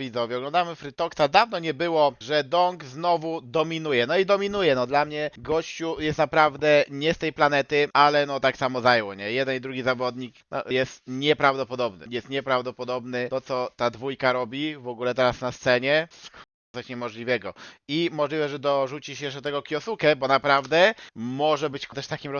widzowie, oglądamy Frytoksa. Dawno nie było, że Dong znowu dominuje. No i dominuje, no dla mnie gościu jest naprawdę nie z tej planety, ale no tak samo zajęło, nie? Jeden i drugi zawodnik no, jest nieprawdopodobny. Jest nieprawdopodobny to, co ta dwójka robi w ogóle teraz na scenie. Coś niemożliwego. I możliwe, że dorzuci się jeszcze tego Kiosuke, bo naprawdę może być też takim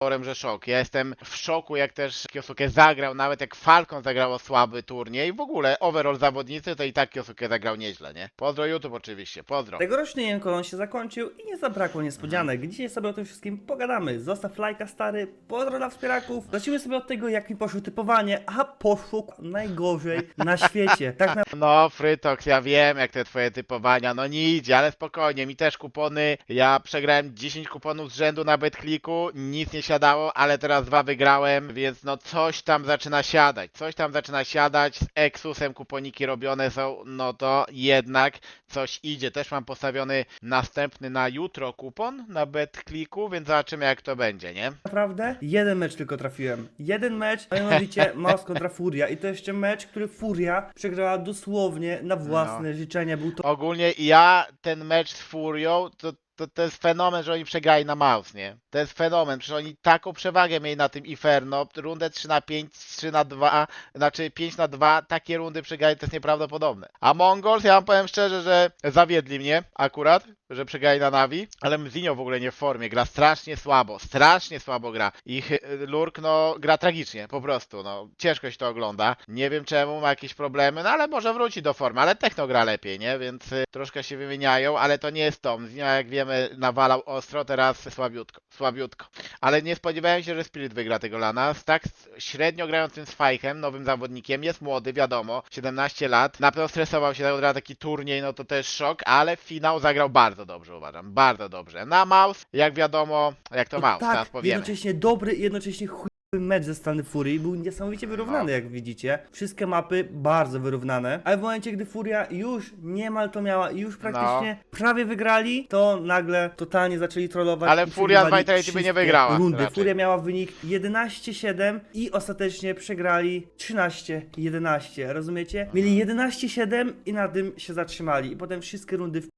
rozporem, że szok. Ja jestem w szoku, jak też Kiosuke zagrał, nawet jak Falcon zagrało słaby turniej. W ogóle overall zawodnicy, to i tak Kiosuke zagrał nieźle, nie? Pozdro YouTube oczywiście, pozdro. Tegoroczny Jenkolon się zakończył i nie zabrakło niespodzianek. Dzisiaj sobie o tym wszystkim pogadamy. Zostaw lajka stary, pozdro dla wspieraków. Zacznijmy sobie od tego, jak mi poszło typowanie, a poszło k- najgorzej na świecie. Tak na No, Frytox, ja wiem, jak te twoje typowania, no nie idzie, ale spokojnie, mi też kupony, ja przegrałem 10 kuponów z rzędu na BetClicku, nic nie siadało, ale teraz dwa wygrałem, więc no coś tam zaczyna siadać, coś tam zaczyna siadać, z Exusem kuponiki robione są, no to jednak coś idzie, też mam postawiony następny na jutro kupon na BetClicku, więc zobaczymy jak to będzie, nie? naprawdę jeden mecz tylko trafiłem. Jeden mecz, a mianowicie Mouse kontra Furia. I to jeszcze mecz, który Furia przegrała dosłownie na własne życzenie. Był to Ogólnie ja ten mecz z Furią, to, to, to jest fenomen, że oni przegrali na mouse, nie? To jest fenomen, przecież oni taką przewagę mieli na tym Inferno, rundę 3 na 5, 3 na 2, znaczy 5 na 2, takie rundy przegrali, to jest nieprawdopodobne. A Mongols, ja wam powiem szczerze, że zawiedli mnie akurat, że przegrali na Navi, ale Mzinio w ogóle nie w formie, gra strasznie słabo, strasznie słabo gra. I Hy- Lurk, no, gra tragicznie, po prostu, no, ciężko się to ogląda. Nie wiem czemu, ma jakieś problemy, no ale może wróci do formy, ale Techno gra lepiej, nie? Więc y, troszkę się wymieniają, ale to nie jest to. Mzinio, jak wiemy, nawalał ostro, teraz słabiutko, słabiutko. Ale nie spodziewałem się, że Spirit wygra tego lana. Z tak średnio grającym z Fajchem, nowym zawodnikiem, jest młody, wiadomo, 17 lat. Na pewno stresował się, tak taki turniej, no to też szok, ale finał zagrał bardzo dobrze, uważam, bardzo dobrze. Na Mouse, jak wiadomo, jak to Mouse, teraz tak, powiemy. jednocześnie dobry i jednocześnie chujowy mecz ze strony Furii. Był niesamowicie wyrównany, No. jak widzicie. Wszystkie mapy bardzo wyrównane. Ale w momencie, gdy Furia już niemal to miała i już praktycznie prawie wygrali, to nagle totalnie zaczęli trollować. Ale Furia z Vitality by nie wygrała Rundy. raczej. Furia miała wynik 11-7 i ostatecznie przegrali 13-11. Rozumiecie? Mieli 11-7 i na tym się zatrzymali. I potem wszystkie rundy w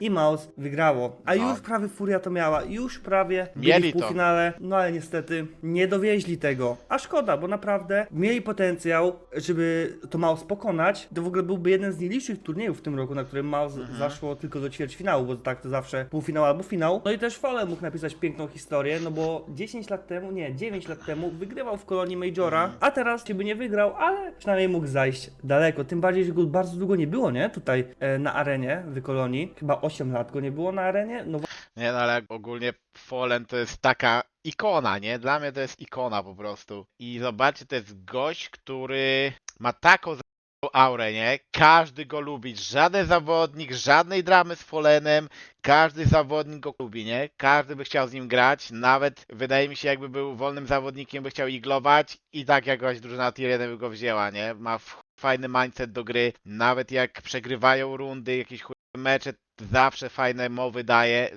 i Maus wygrało. A No. już prawie Furia to miała, już prawie byli Mieli w to. półfinale, no ale niestety nie dowieźli tego. A szkoda, bo naprawdę mieli potencjał, żeby to Maus pokonać. To w ogóle byłby jeden z nielicznych turniejów w tym roku, na którym Maus Mhm. zaszło tylko do ćwierćfinału, bo tak to zawsze półfinał albo finał. No i też Fale mógł napisać piękną historię, no bo 10 lat temu, nie, 9 lat temu wygrywał w kolonii Majora, a teraz ciebie nie wygrał, ale przynajmniej mógł zajść daleko. Tym bardziej, że go bardzo długo nie było, nie? Tutaj e, na arenie w kolonii. Chyba 8 lat go nie było na arenie. No Nie, no ale ogólnie Fallen to jest taka ikona, nie? Dla mnie to jest ikona po prostu. I zobaczcie, to jest gość, który ma taką za- aurę, nie? Każdy go lubi. Żaden zawodnik, żadnej dramy z Fallenem. Każdy zawodnik go lubi, nie? Każdy by chciał z nim grać. Nawet wydaje mi się, jakby był wolnym zawodnikiem, by chciał iglować. I tak jakaś drużyna tier 1 by go wzięła, nie? Ma fajny mindset do gry. Nawet jak przegrywają rundy, jakieś chuj mecze, zawsze fajne mowy daje.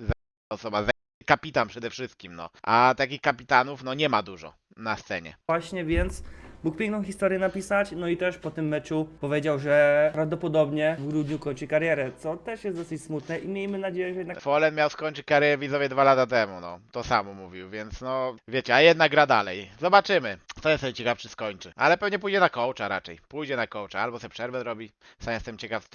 Osoba, kapitan przede wszystkim, no. A takich kapitanów, no nie ma dużo na scenie. Właśnie, więc mógł piękną historię napisać, no i też po tym meczu powiedział, że prawdopodobnie w grudniu kończy karierę, co też jest dosyć smutne i miejmy nadzieję, że jednak Fallen miał skończyć karierę widzowie dwa lata temu, no. To samo mówił, więc no, wiecie, a jednak gra dalej. Zobaczymy. To jestem ciekaw, czy skończy. Ale pewnie pójdzie na coacha raczej. Pójdzie na coacha, albo sobie przerwę zrobi. Sam jestem ciekaw,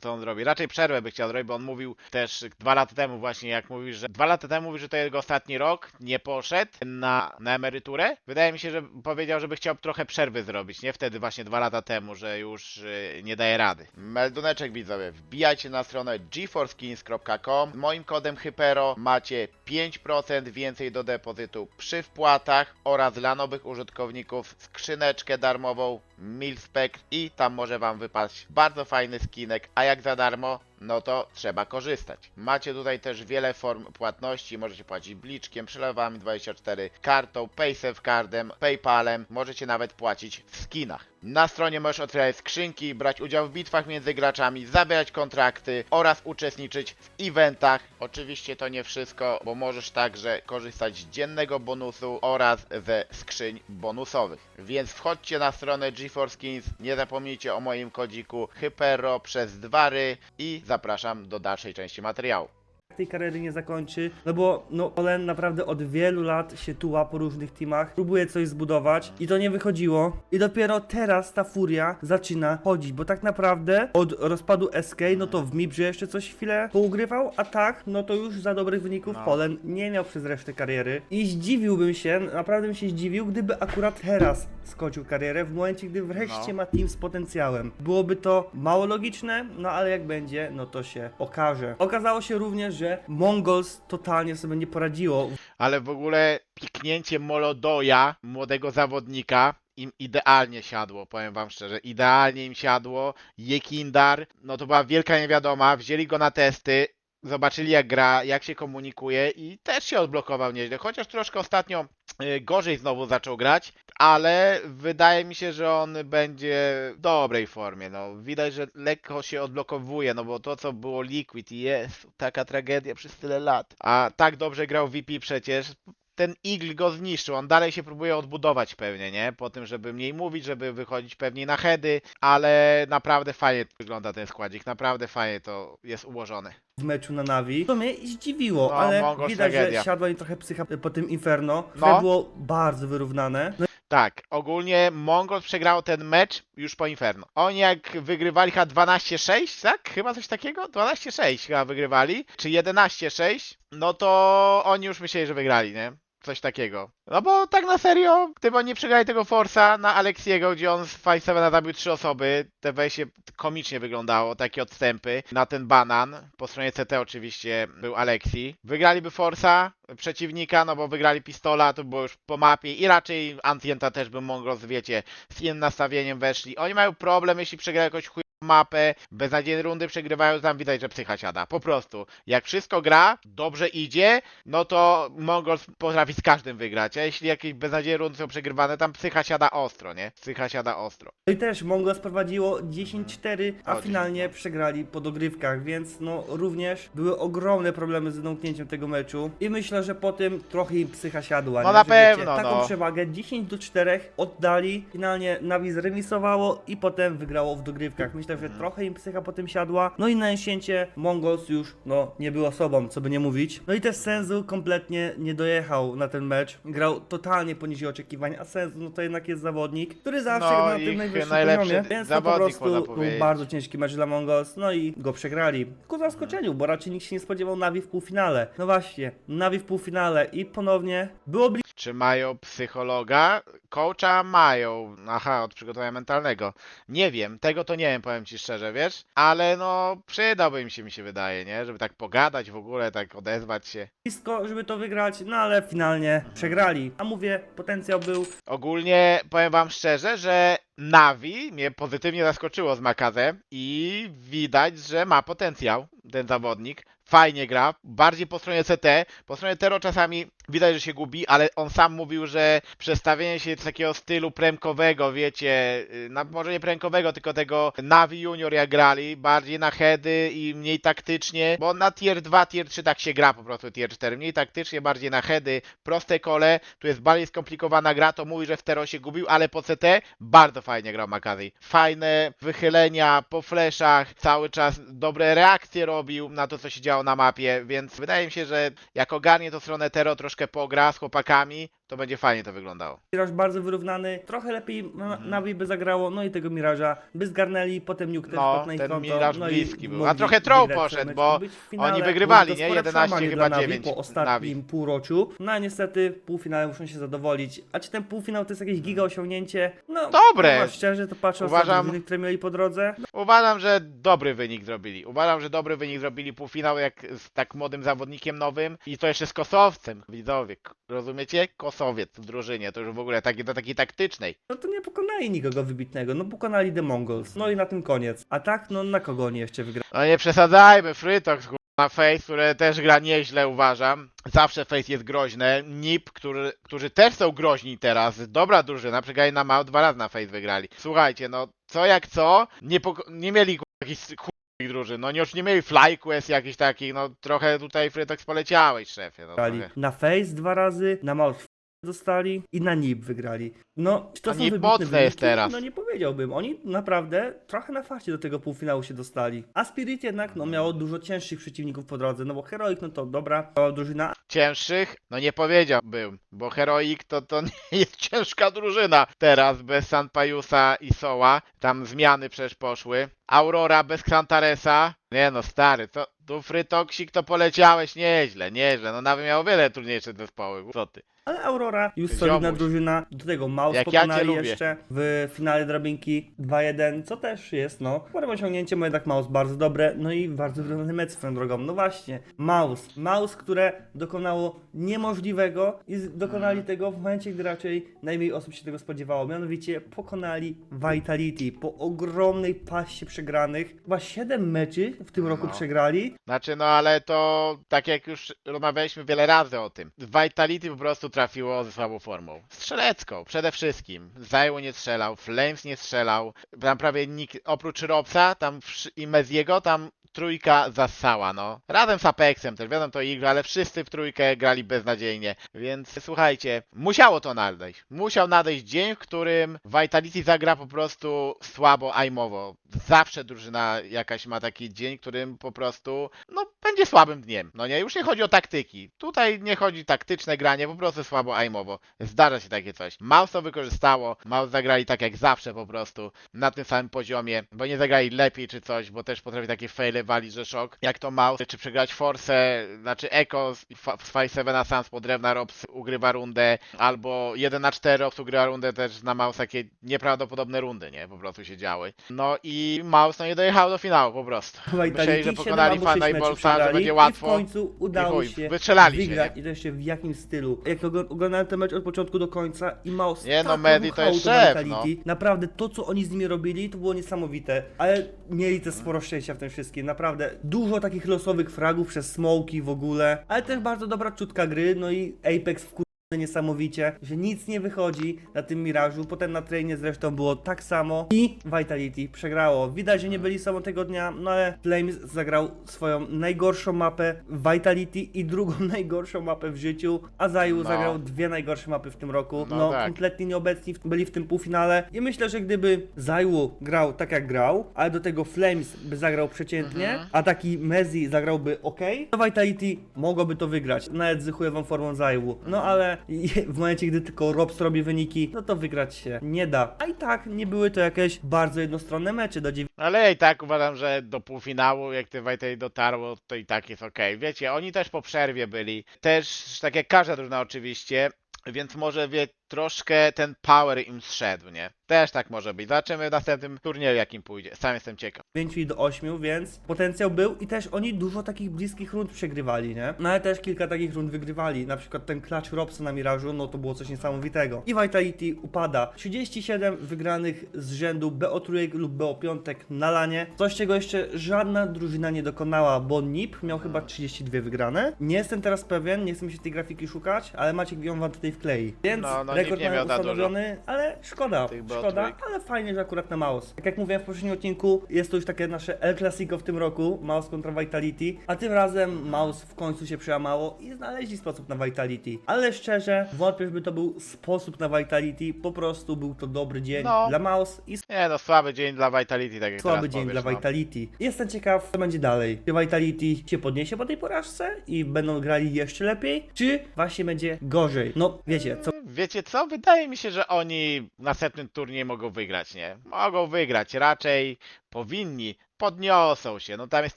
co, on zrobi. Raczej przerwę by chciał zrobić, bo on mówił też dwa lata temu właśnie, jak mówił, że dwa lata temu mówił, że to jego ostatni rok, nie poszedł na, na emeryturę. Wydaje mi się, że powiedział, żeby chciał trochę przerwy zrobić, nie? Wtedy właśnie dwa lata temu, że już y, nie daje rady. Melduneczek widzowie, wbijajcie na stronę geforskins.com. Moim kodem Hypero macie 5% więcej do depozytu przy wpłatach oraz dla nowych użytkowników skrzyneczkę darmową Milspec i tam może wam wypaść bardzo fajny skinek, a jak za darmo no to trzeba korzystać. Macie tutaj też wiele form płatności, możecie płacić bliczkiem, przelewami 24, kartą, paysafe cardem, paypalem, możecie nawet płacić w skinach. Na stronie możesz otwierać skrzynki, brać udział w bitwach między graczami, zabierać kontrakty oraz uczestniczyć w eventach. Oczywiście to nie wszystko, bo możesz także korzystać z dziennego bonusu oraz ze skrzyń bonusowych. Więc wchodźcie na stronę GeForce Skins, nie zapomnijcie o moim kodziku Hypero przez dwary i zapraszam do dalszej części materiału. tej kariery nie zakończy, no bo no Olen naprawdę od wielu lat się tuła po różnych teamach, próbuje coś zbudować i to nie wychodziło i dopiero teraz ta furia zaczyna chodzić, bo tak naprawdę od rozpadu SK, no to w Mibrze jeszcze coś chwilę pougrywał, a tak, no to już za dobrych wyników No. Polen nie miał przez resztę kariery i zdziwiłbym się, naprawdę bym się zdziwił, gdyby akurat teraz skończył karierę, w momencie, gdy wreszcie No. ma team z potencjałem. Byłoby to mało logiczne, no ale jak będzie, no to się okaże. Okazało się również, że Mongols totalnie sobie nie poradziło. Ale w ogóle piknięcie Molodoja, młodego zawodnika, im idealnie siadło, powiem wam szczerze. Idealnie im siadło. Jekindar, no to była wielka niewiadoma. Wzięli go na testy, zobaczyli jak gra, jak się komunikuje i też się odblokował nieźle. Chociaż troszkę ostatnio y, gorzej znowu zaczął grać, ale wydaje mi się, że on będzie w dobrej formie. No, widać, że lekko się odblokowuje, no bo to co było Liquid i jest taka tragedia przez tyle lat. A tak dobrze grał VP przecież. Ten Eagle go zniszczył, on dalej się próbuje odbudować pewnie, nie? Po tym, żeby mniej mówić, żeby wychodzić pewniej na heady, ale naprawdę fajnie wygląda ten składzik, naprawdę fajnie to jest ułożone. w meczu na Navi. To mnie zdziwiło, No, ale Mongols widać, tragedia. że siadła im trochę psycha po tym Inferno, No. które było bardzo wyrównane. No Tak, ogólnie Mongol przegrał ten mecz już po Inferno. Oni jak wygrywali chyba 12-6, tak? Chyba coś takiego? 12-6 chyba wygrywali, czy 11-6, no to oni już myśleli, że wygrali, nie? Coś takiego. No bo tak na serio, gdyby nie przegrali tego Forsa na Alexiego, gdzie on z 5-7 zabił trzy osoby, te wejście komicznie wyglądało, takie odstępy. Na ten banan, po stronie CT oczywiście był Alexi. Wygraliby Forsa, przeciwnika, no bo wygrali pistola, to było już po mapie i raczej Ancienta też by Mongols, wiecie, z innym nastawieniem weszli. Oni mają problem, jeśli przegrają jakąś chuj mapę, beznadziejne rundy przegrywają, tam widać, że psycha siada. Po prostu. Jak wszystko gra, dobrze idzie, no to Mongols potrafi z każdym wygrać. A jeśli jakieś beznadziejne rundy są przegrywane, tam psycha siada ostro, nie? Psycha siada ostro. i też Mongols prowadziło 10-4, a O, finalnie przegrali po dogrywkach, więc no również były ogromne problemy z domknięciem tego meczu i myślę, że po tym trochę im psycha siadła. No nie? na Że wiecie, pewno, Taką no. przewagę 10 do 4 oddali, finalnie Navi zremisowało i potem wygrało w dogrywkach. Myślę, że trochę im psycha po tym siadła, no i na jesięcie Mongols już no nie było sobą, co by nie mówić. No i też Senzu kompletnie nie dojechał na ten mecz, grał totalnie poniżej oczekiwań, a Senzu no to jednak jest zawodnik, który zawsze No, na tym najwyższym poziomie, więc to po prostu był bardzo ciężki mecz dla Mongols, no i go przegrali. Ku zaskoczeniu, bo raczej nikt się nie spodziewał Navi w półfinale. No właśnie, Navi w półfinale i ponownie było blisko. Czy mają psychologa? Coacha mają. Aha, od przygotowania mentalnego. Nie wiem, tego to nie wiem, powiem ci szczerze, wiesz? Ale no, przydałby im się, mi się wydaje, nie? Żeby tak pogadać w ogóle, tak odezwać się. blisko, żeby to wygrać, no ale finalnie przegrali. A mówię, potencjał był Ogólnie powiem wam szczerze, że Navi mnie pozytywnie zaskoczyło z Makazem i widać, że ma potencjał ten zawodnik. Fajnie gra, bardziej po stronie CT. Po stronie Tero czasami widać, że się gubi, ale on sam mówił, że przestawienie się z takiego stylu premkowego, wiecie, y, na, może nie premkowego, tylko tego Navi Junior jak grali, bardziej na heady i mniej taktycznie, bo na tier 2, tier 3 tak się gra po prostu tier 4, mniej taktycznie, bardziej na heady, proste kole, tu jest bardziej skomplikowana gra, to mówi, że w Tero się gubił, ale po CT bardzo fajnie grał Makazi. Fajne wychylenia po fleszach, cały czas dobre reakcje robił na to, co się działo na mapie, więc wydaje mi się, że jak ogarnie to stronę Tero, troszkę pogra z chłopakami, to będzie fajnie to wyglądało. Miraż bardzo wyrównany, trochę lepiej na- Navi by zagrało, no i tego Miraża by zgarnęli, potem Nuke też No, ten konto, Miraż no bliski był. A trochę troll poszedł, bo finale. oni wygrywali, nie? spore 11 przełamanie chyba Navi 9 po ostatnim Navi. półroczu. No a niestety półfinale muszą się zadowolić. A czy ten półfinał to jest jakieś giga osiągnięcie? No, Dobre. no, szczerze to patrząc Uważam- na które mieli po drodze, Uważam, że dobry wynik zrobili. Uważam, że dobry wynik zrobili półfinał jak z tak młodym zawodnikiem nowym i to jeszcze z kosowcem, widzowie. Rozumiecie? Losowiec w drużynie, to już w ogóle taki, do takiej taktycznej. No to nie pokonali nikogo wybitnego, no pokonali The Mongols. No i na tym koniec. A tak, no na kogo oni jeszcze wygrali? No nie przesadzajmy, Frytox na Face, który też gra nieźle uważam. Zawsze Face jest groźne. NIP, który, którzy też są groźni teraz. Dobra drużyna, przegrali na Mał, dwa razy na Face wygrali. Słuchajcie, no co jak co, nie, nie mieli jakichś chuj drużyn, no nie, już nie mieli FlyQuest jakichś takich, no trochę tutaj Frytox poleciałeś szefie. No, trochę. na Face dwa razy, na Mouth dostali i na NIP wygrali. No, czy to A są wybitne mocne wyniki? jest teraz. No nie powiedziałbym. Oni naprawdę trochę na farcie do tego półfinału się dostali. A Spirit jednak no, miało dużo cięższych przeciwników po drodze, no bo Heroic no to dobra drużyna, Cięższych? No nie powiedziałbym, bo Heroic to, to nie jest ciężka drużyna teraz bez Sanpayusa i Soła. Tam zmiany przecież poszły. Aurora bez Xantaresa. Nie no stary, to tu Frytoksik to poleciałeś nieźle, nieźle. No nawet miał wiele trudniejsze zespoły. Co ty? Ale Aurora już Ziomuś. solidna drużyna, do tego Mouse Jak ja cię pokonali lubię. jeszcze w finale drabinki 2-1, co też jest, no, sporym osiągnięciem, bo jednak Mouse bardzo dobre, no i bardzo wyrównany mecz swoją drogą. No właśnie, Mouse, Mouse, które dokonało niemożliwego i z- dokonali Mhm. tego w momencie, gdy raczej najmniej osób się tego spodziewało, mianowicie pokonali Vitality po ogromnej paście przegranych, chyba 7 meczy w tym roku No. przegrali, Znaczy no ale to tak jak już rozmawialiśmy wiele razy o tym. Vitality po prostu trafiło ze słabą formą. Strzelecką przede wszystkim. Zajło nie strzelał, Flames nie strzelał. Tam prawie nikt, oprócz Robsa tam i Meziego tam trójka zassała, no. Razem z Apexem też, wiadomo to ich, ale wszyscy w trójkę grali beznadziejnie. Więc słuchajcie, musiało to nadejść. Musiał nadejść dzień, w którym Vitality zagra po prostu słabo aimowo. Zawsze drużyna jakaś ma taki dzień, którym po prostu, no, będzie słabym dniem. No nie, już nie chodzi o taktyki. Tutaj nie chodzi taktyczne granie, po prostu słabo aimowo. Zdarza się takie coś. Mouse to wykorzystało, Mouse zagrali tak jak zawsze po prostu, na tym samym poziomie, bo nie zagrali lepiej czy coś, bo też potrafi takie faile walić, że szok. Jak to Mouse, czy przegrać Force, znaczy Echo z Fa- z 5-7 Sans pod drewna Robs ugrywa rundę, albo 1 na 4 Robs ugrywa rundę też na Mouse takie nieprawdopodobne rundy, nie? Po prostu się działy. No i Mouse no nie dojechał do finału po prostu. Myśleli, że 7 pokonali albo 6 Fana i Bolsa, że będzie I w łatwo. końcu udało się wystrzelali się, wygrać nie? i to jeszcze w jakim stylu. Jak ogl- oglądałem ten mecz od początku do końca i Mouse Nie no, tak Medi to jest szef, Vitality. Naprawdę to co oni z nimi robili to było niesamowite, ale mieli też sporo szczęścia w tym wszystkim. Naprawdę dużo takich losowych fragów przez smoki w ogóle, ale też bardzo dobra czutka gry, no i Apex w niesamowicie, że nic nie wychodzi na tym mirażu. Potem na trainie zresztą było tak samo i Vitality przegrało. Widać, że nie byli sobą tego dnia, no ale Flames zagrał swoją najgorszą mapę Vitality i drugą najgorszą mapę w życiu, a Zaju No. zagrał dwie najgorsze mapy w tym roku. No, No tak. kompletnie nieobecni byli w tym półfinale i myślę, że gdyby Zaju grał tak jak grał, ale do tego Flames by zagrał przeciętnie, Mhm. a taki Mezi zagrałby ok, to Vitality mogłoby to wygrać, nawet z chujową formą Zaju. No ale w momencie, gdy tylko Robs robi wyniki, no to wygrać się nie da. A i tak nie były to jakieś bardzo jednostronne mecze do Ale ja i tak uważam, że do półfinału, jak te Vitality dotarło, to i tak jest okej. Wiecie, oni też po przerwie byli. Też, tak jak każda drużyna oczywiście, więc może wie, troszkę ten power im zszedł, nie? Też tak może być. Zobaczymy w następnym turnieju, jakim pójdzie. Sam jestem ciekaw. 9 do 8, więc potencjał był i też oni dużo takich bliskich rund przegrywali, nie? No ale też kilka takich rund wygrywali. Na przykład ten clutch Robsa na Mirażu, no to było coś niesamowitego. I Vitality upada. 37 wygranych z rzędu BO3 lub BO5 na lanie. Coś czego jeszcze żadna drużyna nie dokonała, bo NIP miał chyba 32 wygrane. Nie jestem teraz pewien, nie chcę mi się tej grafiki szukać, ale Maciek ją wam tutaj wklei. Więc No, no, rekord nie mają miał ustanowiony, ale szkoda, Tych szkoda, BO3. ale fajnie, że akurat na Maus. Tak jak mówiłem w poprzednim odcinku, jest to już takie nasze El Clasico w tym roku, Maus kontra Vitality, a tym razem Maus w końcu się przełamało i znaleźli sposób na Vitality. Ale szczerze, wątpię, żeby to był sposób na Vitality, po prostu był to dobry dzień No. dla Maus i Nie no, słaby dzień dla Vitality, tak jak słaby teraz dzień powiesz, dla no. Vitality. Jestem ciekaw, co będzie dalej. Czy Vitality się podniesie po tej porażce i będą grali jeszcze lepiej, czy właśnie będzie gorzej? No, wiecie, co Wiecie co? Wydaje mi się, że oni następny turniej mogą wygrać, nie? Mogą wygrać. Raczej powinni podniosą się. No tam jest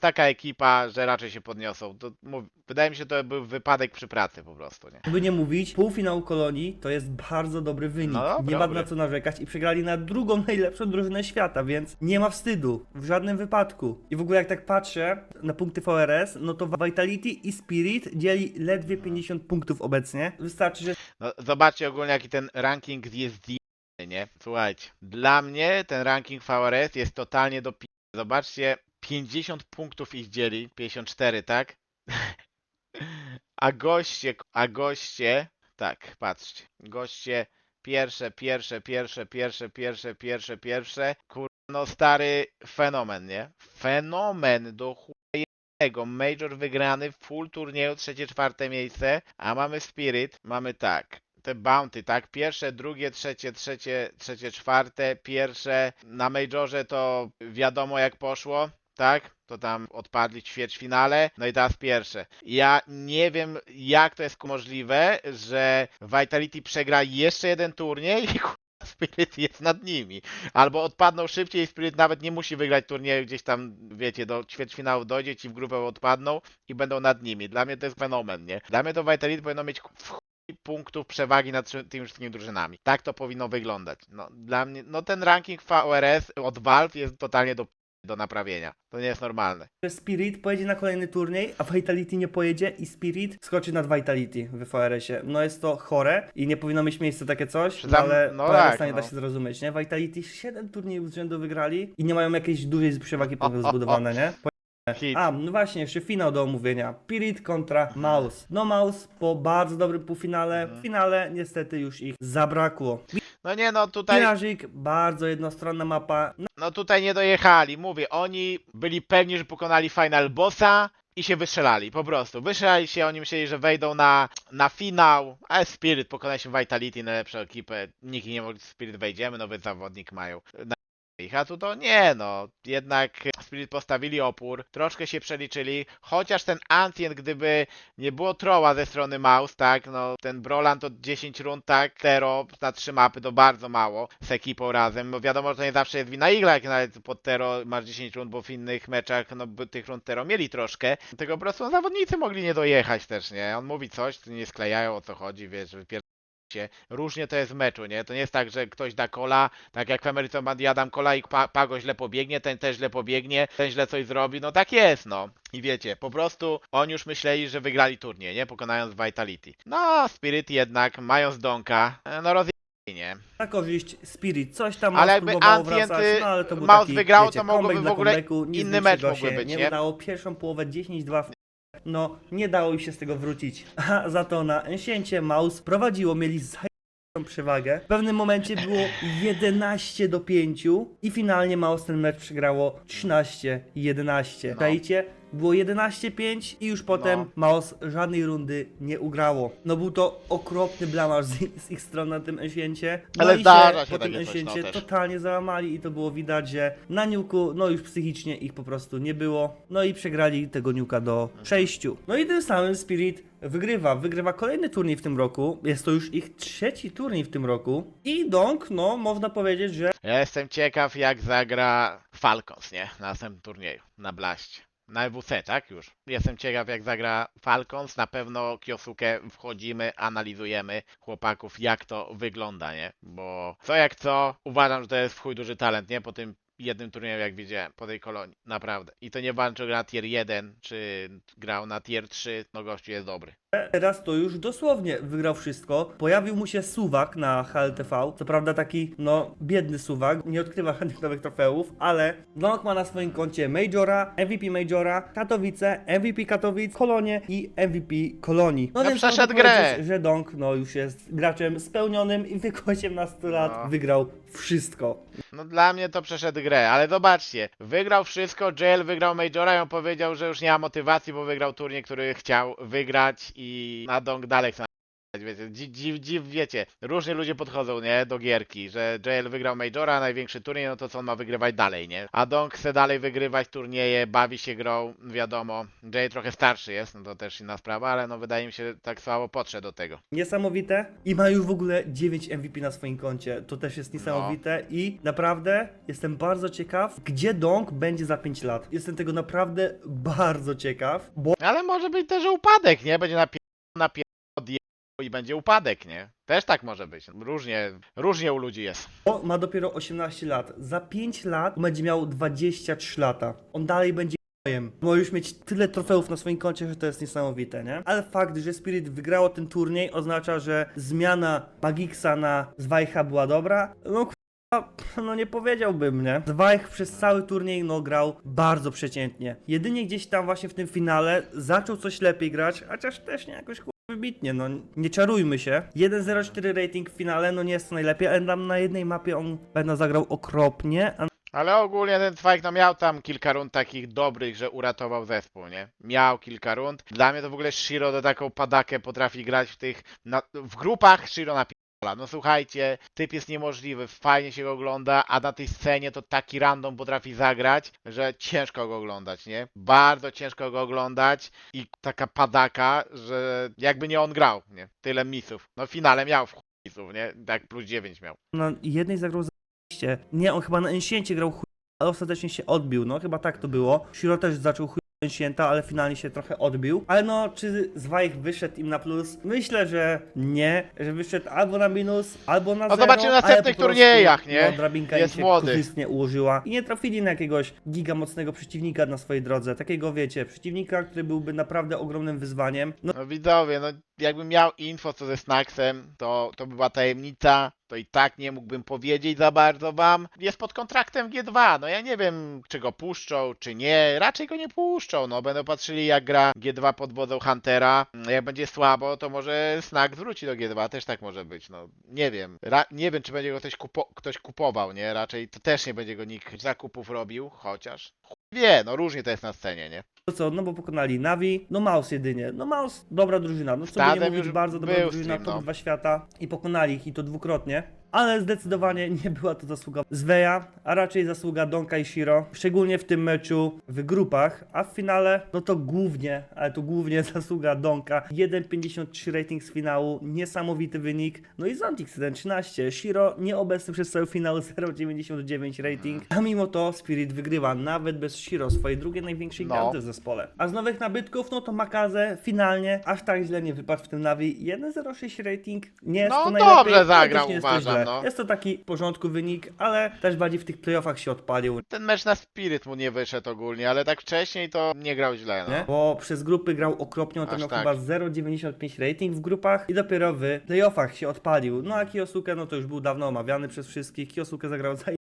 taka ekipa, że raczej się podniosą. To, mów, wydaje mi się, to był wypadek przy pracy po prostu, nie? By nie mówić, półfinał Kolonii to jest bardzo dobry wynik. No dobra, nie ma dobry. na co narzekać i przegrali na drugą najlepszą drużynę świata, więc nie ma wstydu w żadnym wypadku. I w ogóle jak tak patrzę na punkty VRS, no to Vitality i Spirit dzieli ledwie 50 punktów obecnie. Wystarczy, że No, zobaczcie ogólnie jaki ten ranking jest nie? Słuchajcie, dla mnie ten ranking VRS jest totalnie do pi- Zobaczcie, 50 punktów ich dzieli, 54, tak? A goście, a goście, tak, patrzcie, goście pierwsze, pierwsze, pierwsze, pierwsze, pierwsze, pierwsze, pierwsze, kur... no stary fenomen, nie? Fenomen do chuj Major wygrany, full turnieju, trzecie, czwarte miejsce, a mamy Spirit, mamy tak, te bounty, tak, pierwsze, drugie, trzecie, trzecie, trzecie, czwarte, pierwsze, na Majorze to wiadomo jak poszło, tak, to tam odpadli w ćwierćfinale, no i teraz pierwsze. Ja nie wiem jak to jest możliwe, że Vitality przegra jeszcze jeden turniej i Spirit jest nad nimi. Albo odpadną szybciej i Spirit nawet nie musi wygrać turnieju gdzieś tam, wiecie, do ćwierćfinału dojdzie, ci w grupę odpadną i będą nad nimi. Dla mnie to jest fenomen, nie? Dla mnie to Vitality powinno mieć w punktów przewagi nad tymi wszystkimi drużynami. Tak to powinno wyglądać. No, dla mnie, no ten ranking VRS od Valve jest totalnie do, do naprawienia. To nie jest normalne. Spirit pojedzie na kolejny turniej, a Vitality nie pojedzie i Spirit skoczy nad Vitality w VRS-ie. No jest to chore i nie powinno mieć miejsca takie coś, no, ale no no tak, stanie da no. się zrozumieć, nie? Vitality 7 turniejów z rzędu wygrali i nie mają jakiejś dużej przewagi zbudowane, nie? Hit. A, no właśnie, jeszcze finał do omówienia. Spirit kontra Mouse. No Mouse po bardzo dobrym półfinale, Mhm. w finale niestety już ich zabrakło. No nie, no tutaj, Mirażyk, bardzo jednostronna mapa. no tutaj nie dojechali. Mówię, oni byli pewni, że pokonali final bossa i się wystrzelali, po prostu. Wystrzelali się, oni myśleli, że wejdą na, na finał, a Spirit pokonaliśmy Vitality, najlepszą ekipę. Nikt nie mógł, Spirit wejdziemy, nowy zawodnik mają. Ich, a tu to nie, no. Jednak Spirit postawili opór, troszkę się przeliczyli, chociaż ten Ancient, gdyby nie było troła ze strony Maus, tak, no ten Brolan to 10 rund, tak, Tero na 3 mapy to bardzo mało z ekipą razem, bo wiadomo, że to nie zawsze jest wina Igla, jak nawet pod Tero masz 10 rund, bo w innych meczach, no by tych rund Tero mieli troszkę, tylko po prostu zawodnicy mogli nie dojechać też, nie, on mówi coś, nie sklejają o co chodzi, wiesz, wypier... się. Różnie to jest w meczu, nie? To nie jest tak, że ktoś da kola, tak jak w Band ja dam kola i pa, Pago źle pobiegnie, ten też źle pobiegnie, ten źle coś zrobi, no tak jest, no. I wiecie, po prostu oni już myśleli, że wygrali turniej, nie? Pokonając Vitality. No, Spirit jednak, mając Donka, e, no rozjechali, nie? Na korzyść Spirit, coś tam Ale jakby próbował Ancient, wracać, y, no ale to był Mouse taki, wiecie, to mogłoby w ogóle inny mecz mógłby być, nie nie? udało, pierwszą połowę 10-2 w no nie dało im się z tego wrócić. A za to na Ensięcie Mouse prowadziło, mieli zajebistą przewagę. W pewnym momencie było 11 do 5 i finalnie Mouse ten mecz przegrało 13-11. No. Czajcie? Było 11-5 i już potem No. Maos żadnej rundy nie ugrało. No był to okropny blamaż z, z ich strony na tym Ensięcie. No Ale i zdarza się po tym coś, no, totalnie załamali i to było widać, że na niuku, no już psychicznie ich po prostu nie było. No i przegrali tego niuka do 6. No i tym samym Spirit wygrywa. Wygrywa kolejny turniej w tym roku. Jest to już ich trzeci turniej w tym roku. I Dong, no można powiedzieć, że Ja jestem ciekaw, jak zagra Falcons, nie? Na następnym turnieju, na Blaście. Na EWC, tak? Już. Jestem ciekaw, jak zagra Falcons. Na pewno Kiosuke wchodzimy, analizujemy chłopaków, jak to wygląda, nie? Bo co jak co, uważam, że to jest w duży talent, nie? Po tym jednym turnieju, jak widziałem, po tej kolonii. Naprawdę. I to nie gra na tier 1, czy grał na tier 3, no gościu jest dobry. teraz to już dosłownie wygrał wszystko. Pojawił mu się suwak na HLTV. Co prawda taki, no, biedny suwak. Nie odkrywa żadnych nowych trofeów, ale Dong ma na swoim koncie Majora, MVP Majora, Katowice, MVP Katowic, Kolonie i MVP Kolonii. No więc przeszedł grę. że Dong, no, już jest graczem spełnionym i w wieku 18 lat No. wygrał wszystko. No dla mnie to przeszedł grę, ale zobaczcie, wygrał wszystko, Jail wygrał Majora i on powiedział, że już nie ma motywacji, bo wygrał turniej, który chciał wygrać i na dong dalej Wiecie, dziw, dziw, wiecie, różni ludzie podchodzą, nie, do gierki, że JL wygrał Majora, największy turniej, no to co on ma wygrywać dalej, nie? A Dong chce dalej wygrywać turnieje, bawi się grą, wiadomo. JL trochę starszy jest, no to też inna sprawa, ale no wydaje mi się, że tak słabo podszedł do tego. Niesamowite. I ma już w ogóle 9 MVP na swoim koncie. To też jest niesamowite. I naprawdę jestem bardzo ciekaw, gdzie Dong będzie za 5 lat. Jestem tego naprawdę bardzo ciekaw, bo Ale może być też upadek, nie? Będzie napier... napier... i będzie upadek, nie? Też tak może być. Różnie, różnie u ludzi jest. ma dopiero 18 lat. Za 5 lat będzie miał 23 lata. On dalej będzie jem. Może już mieć tyle trofeów na swoim koncie, że to jest niesamowite, nie? Ale fakt, że Spirit wygrało ten turniej oznacza, że zmiana Magiksa na Zwajcha była dobra. No k***a, no nie powiedziałbym, nie? Zwajch przez cały turniej no grał bardzo przeciętnie. Jedynie gdzieś tam właśnie w tym finale zaczął coś lepiej grać, chociaż też nie jakoś k***a, wybitnie, no nie czarujmy się. 1.04 rating w finale, no nie jest to najlepiej, ale tam na jednej mapie on będę zagrał okropnie, a Ale ogólnie ten Twajk no miał tam kilka rund takich dobrych, że uratował zespół, nie? Miał kilka rund. Dla mnie to w ogóle Shiro do taką padakę potrafi grać w tych... Na, w grupach Shiro napierdala. No słuchajcie, typ jest niemożliwy, fajnie się go ogląda, a na tej scenie to taki random potrafi zagrać, że ciężko go oglądać, nie? Bardzo ciężko go oglądać i taka padaka, że jakby nie on grał, nie? Tyle misów. No finale miał w chuj misów, nie? Tak plus 9 miał. na jednej zagrał za Nie, on chyba na Anciencie grał chuj, ale ostatecznie się odbił, no chyba tak to było. Shiro też zaczął chuj Ancienta, ale finalnie się trochę odbił. Ale no, czy Zwajch wyszedł im na plus? Myślę, że nie, że wyszedł albo na minus, albo na No zero, zobaczymy na następnych po prostu, turniejach, nie? No, drabinka Jest im się młody. korzystnie ułożyła i nie trafili na jakiegoś giga mocnego przeciwnika na swojej drodze. Takiego, wiecie, przeciwnika, który byłby naprawdę ogromnym wyzwaniem. No, No widzowie, no jakbym miał info co ze Snacksem, to, to była tajemnica, to i tak nie mógłbym powiedzieć za bardzo wam. Jest pod kontraktem G2, no ja nie wiem czy go puszczą, czy nie, raczej go nie puszczą, no. Będą patrzyli jak gra G2 pod wodą Huntera, jak będzie słabo, to może Snack wróci do G2, też tak może być, no. Nie wiem, Ra nie wiem czy będzie go ktoś, kupo ktoś kupował, nie, raczej to też nie będzie go nikt zakupów robił, chociaż wie, no różnie to jest na scenie, nie. To co, no bo pokonali Navi, no Maus jedynie. No Maus, dobra drużyna, no co by nie Stadem mówić, już bardzo dobra był drużyna, top no. 2 świata i pokonali ich i to dwukrotnie. Ale zdecydowanie nie była to zasługa Zweja, a raczej zasługa Donka i Shiro, szczególnie w tym meczu w grupach, a w finale, no to głównie, ale to głównie zasługa Donka. 1,53 rating z finału, niesamowity wynik. No i Zontix 1,13, Shiro nieobecny przez cały finał 0,99 rating, a mimo to Spirit wygrywa nawet bez Shiro, swojej drugiej największej No. gwiazdy w zespole. A z nowych nabytków, no to Makaze finalnie aż tak źle nie wypadł w tym Navi. 1,06 rating, nie jest No to najlepiej, dobrze zagrał, uważam. No. Jest to taki w porządku wynik, ale też bardziej w tych playoffach się odpalił. Ten mecz na Spirit mu nie wyszedł ogólnie, ale tak wcześniej to nie grał źle, no. Nie? Bo przez grupy grał okropnie, on tam Aż miał tak. chyba 0,95 rating w grupach i dopiero w playoffach się odpalił. No a Kiosuke, no to już był dawno omawiany przez wszystkich. Kiosuke zagrał za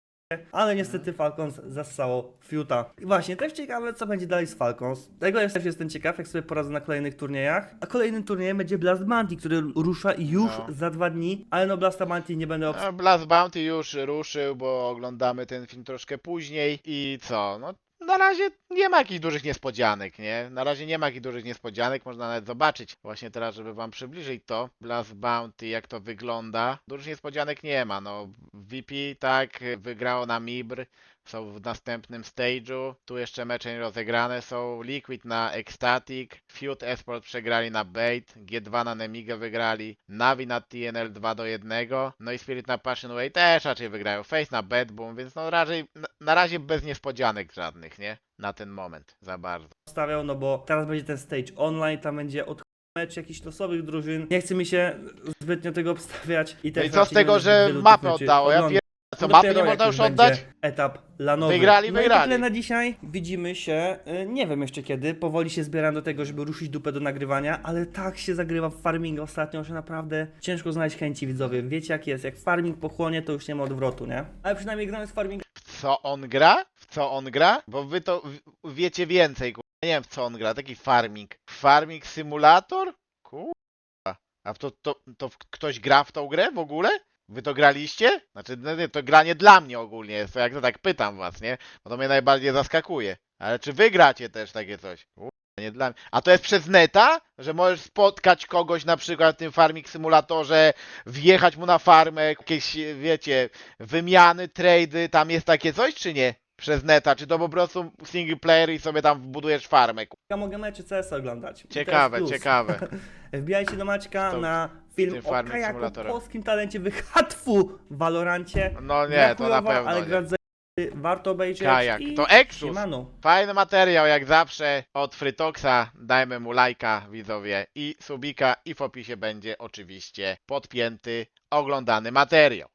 ale niestety Falcons zassało Fiuta. I właśnie, też ciekawe, co będzie dalej z Falcons. Tego ja też jestem ciekaw, jak sobie poradzę na kolejnych turniejach. A kolejnym turniejem będzie Blast Bounty, który rusza już No. za dwa dni, ale no Blasta Bounty nie będę obs- No, Blast Bounty już ruszył, bo oglądamy ten film troszkę później i co? No na razie nie ma jakichś dużych niespodzianek, nie? Na razie nie ma jakichś dużych niespodzianek, można nawet zobaczyć właśnie teraz, żeby wam przybliżyć to. Blast Bounty, jak to wygląda. Dużych niespodzianek nie ma, no. VP, tak, wygrało na Mibr. Są w następnym stage'u. Tu jeszcze mecze rozegrane są. Liquid na Ecstatic. Feud Esport przegrali na Bait. G2 na Nemigę wygrali. Navi na TNL 2 do 1. No i Spirit na Passion Way też raczej wygrają. Face na Bad Boom, więc no raczej, na, na razie bez niespodzianek żadnych, nie? Na ten moment. Za bardzo. obstawiał, no bo teraz będzie ten stage online, tam będzie od mecz jakichś losowych drużyn. Nie chce mi się zbytnio tego obstawiać. I, No i co z nie tego, że mapę oddało? Ja pier... Co, mapy nie można już oddać? Etap lanowy. Wygrali, no i wygrali. tyle na dzisiaj. Widzimy się, y, nie wiem jeszcze kiedy, powoli się zbieram do tego, żeby ruszyć dupę do nagrywania, ale tak się zagrywa w farming ostatnio, że naprawdę ciężko znaleźć chęci widzowie. Wiecie jak jest, jak farming pochłonie, to już nie ma odwrotu, nie? Ale przynajmniej gramy z farming W co on gra? W co on gra? Bo wy to w- wiecie więcej, kurwa. Nie wiem w co on gra, taki farming. Farming simulator? Kurwa. A to, to, to w- ktoś gra w tą grę w ogóle? Wy to graliście? Znaczy, no to granie dla mnie ogólnie jest, to jak to tak pytam was, nie? Bo to mnie najbardziej zaskakuje. Ale czy wy gracie też takie coś? Nie dla mnie. A to jest przez neta? Że możesz spotkać kogoś na przykład w tym farming symulatorze, wjechać mu na farmę, jakieś, wiecie, wymiany, trady, tam jest takie coś, czy nie? Przez neta, czy to po prostu single player i sobie tam wbudujesz farmę? Ja mogę mecze CS oglądać. Ciekawe, ciekawe. Wbijajcie do Maćka na film tym o Farming kajaku, Simulatorem. polskim talencie wychatwu w Valorancie. No nie, to na pewno ale nie. za- warto obejrzeć. Kajak, i to Exus. siemano. Fajny materiał jak zawsze od Frytoxa. Dajmy mu lajka widzowie i subika i w opisie będzie oczywiście podpięty oglądany materiał.